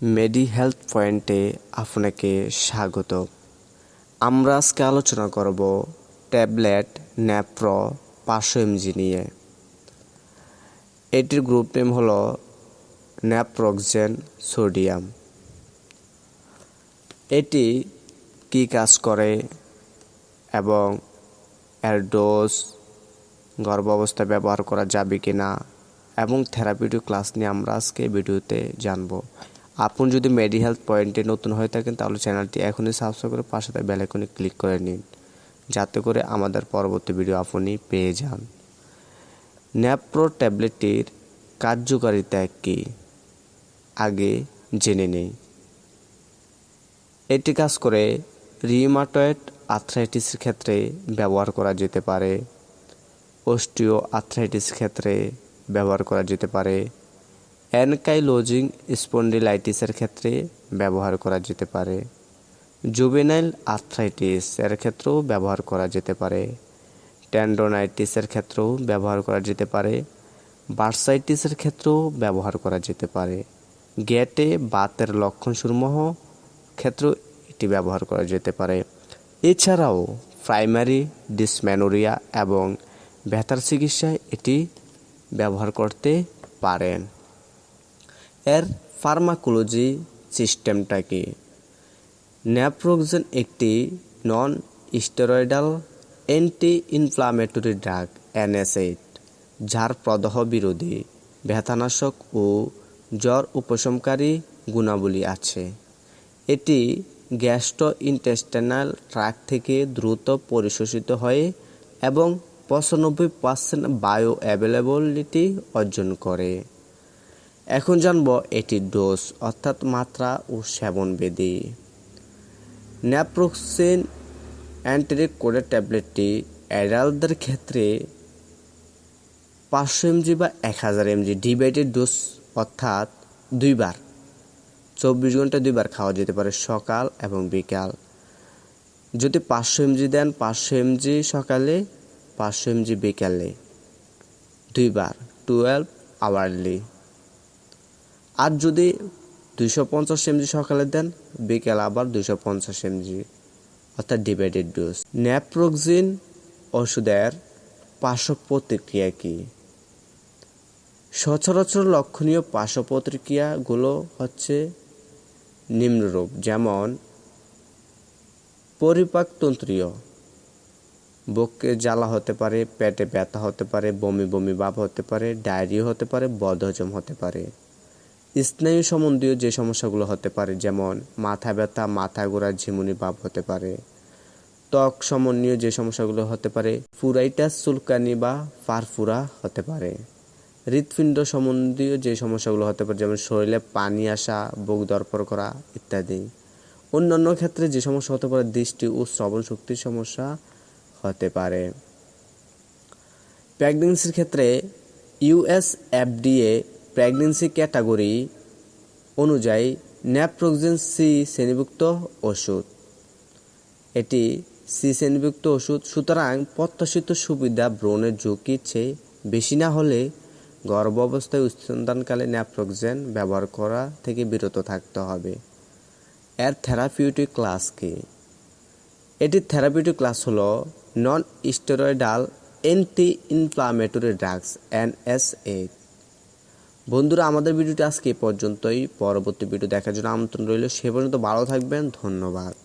মেডি হেলথ পয়েন্টে আপনাকে স্বাগত। আমরা আজকে আলোচনা করব ট্যাবলেট ন্যাপ্রো পাঁচশো এমজি নিয়ে। এটির গ্রুপ নেম হলো ন্যাপ্রোক্সেন সোডিয়াম। এটি কি কাজ করে এবং এর ডোজ গর্ভাবস্থায় ব্যবহার করা যাবে কি না এবং থেরাপিউটিক ক্লাস নিয়ে আমরা আজকে ভিডিওতে জানব। আপনি যদি মেডি হেলথ পয়েন্টে নতুন হয়ে থাকেন, তাহলে চ্যানেলটি এখনই সাবস্ক্রাইব করে পাশে তাই বেলাইকনে ক্লিক করে নিন। যাতে করে আমাদের পরবর্তী ভিডিও আপনি পেয়ে যান। ন্যাপ্রো ট্যাবলেটটির কার্যকারিতা কী? আগে জেনে নেই। এটি কাজ করে রিউমাটয়েড আর্থ্রাইটিসের ক্ষেত্রে ব্যবহার করা যেতে পারে। অস্টিও আর্থ্রাইটিস ক্ষেত্রে ব্যবহার করা যেতে পারে। অ্যানকাইলোজিং স্পন্ডিলাইটিসের ক্ষেত্রে ব্যবহার করা যেতে পারে। জুবেনাইল আর্থ্রাইটিস এর ক্ষেত্রেও ব্যবহার করা যেতে পারে। ট্যান্ডোনাইটিসের ক্ষেত্রেও ব্যবহার করা যেতে পারে। বার্সাইটিসের ক্ষেত্রেও ব্যবহার করা যেতে পারে। গ্যাটে বাতের লক্ষণসমূহ ক্ষেত্রেও এটি ব্যবহার করা যেতে পারে। এছাড়াও প্রাইমারি ডিসম্যানোরিয়া এবং ব্যথার চিকিৎসায় এটি ব্যবহার করতে পারেন। এর ফার্মাকোলজি সিস্টেমটা কি ন্যাপ্রোক্সেন একটি non steroidal anti inflammatory drug NSAID যার প্রদাহ বিরোধী ব্যথানাশক ও জ্বর উপশমকারী গুণাবলী আছে। এটি গ্যাস্ট্রো ইন্টেস্টাইনাল ট্র্যাক থেকে দ্রুত পরিশোষিত হয় এবং পঁচানব্বই পার্সেন্ট বায়ো অ্যাভেলেবিলিটি অর্জন করে। এখন জানব এটির ডোজ, অর্থাৎ মাত্রা ও সেবনবিধি ন্যাপ্রোক্সিন অ্যান্টেরিক কোডের ট্যাবলেটটি অ্যাডাল্টদের ক্ষেত্রে পাঁচশো এমজি বা এক হাজার এমজি ডিভাইডেড ডোজ, অর্থাৎ দুইবার, চব্বিশ ঘণ্টা দুইবার খাওয়া যেতে পারে সকাল এবং বিকাল। যদি পাঁচশো এমজি দেন, পাঁচশো এমজি সকালে, পাঁচশো এমজি বিকালে। দুইবার টুয়েলভ আওয়ারলি আর যদি দুইশো পঞ্চাশ এমজি সকালে দেন, বিকেল আবার দুইশো পঞ্চাশ এমজি, অর্থাৎ ডিভাইডেড ডোজ ন্যাপ্রোক্সিন ওষুধের পার্শ্ব প্রতিক্রিয়া কী? সচরাচর লক্ষণীয় পার্শ্ব প্রতিক্রিয়াগুলো হচ্ছে নিম্নরূপ, যেমন পরিপাকতন্ত্রীয় বুকে জ্বালা হতে পারে, পেটে ব্যথা হতে পারে, বমি বমি ভাব হতে পারে, ডায়রিয়া হতে পারে, বদহজম হতে পারে। স্নায়ু সম্বন্ধীয় যে সমস্যাগুলো হতে পারে, যেমন মাথা ব্যথা, মাথা গোড়া ঝিমুনি ভাব হতে পারে, ত্বক সমন্বীয় যে সমস্যাগুলো হতে পারে, ফুরাইটাস, চুলকানি বা ফারফুরা হতে পারে। হৃৎপিণ্ড সম্বন্ধীয় যে সমস্যাগুলো হতে পারে, যেমন শরীরে পানি আসা, বুক দরপর করা ইত্যাদি। অন্যান্য ক্ষেত্রে যে সমস্যা হতে পারে, দৃষ্টি ও শ্রবণ শক্তির সমস্যা হতে পারে। প্রেগনেন্সির ক্ষেত্রে ইউএস এফডিএ প্রেগনেন্সি ক্যাটাগরি অনুযায়ী ন্যাপ্রোক্সেন সি শ্রেণীভুক্ত ওষুধ। এটি সি শ্রেণীভুক্ত ওষুধ, সুতরাং প্রত্যাশিত সুবিধা ব্রণের ঝুঁকির চেয়ে বেশি না হলে গর্ভ অবস্থায় স্তনদানকালে ন্যাপ্রোক্সেন ব্যবহার করা থেকে বিরত থাকতে হবে। এর থেরাপিউটিক ক্লাস কি? এটির থেরাপিউটিক ক্লাস হলো non steroidal anti inflammatory drugs NSA বন্ধুরা, আমাদের ভিডিওটি আজকে পর্যন্তই। পরবর্তী ভিডিও দেখার জন্য আমন্ত্রণ রইল। সে পর্যন্ত ভালো থাকবেন। ধন্যবাদ।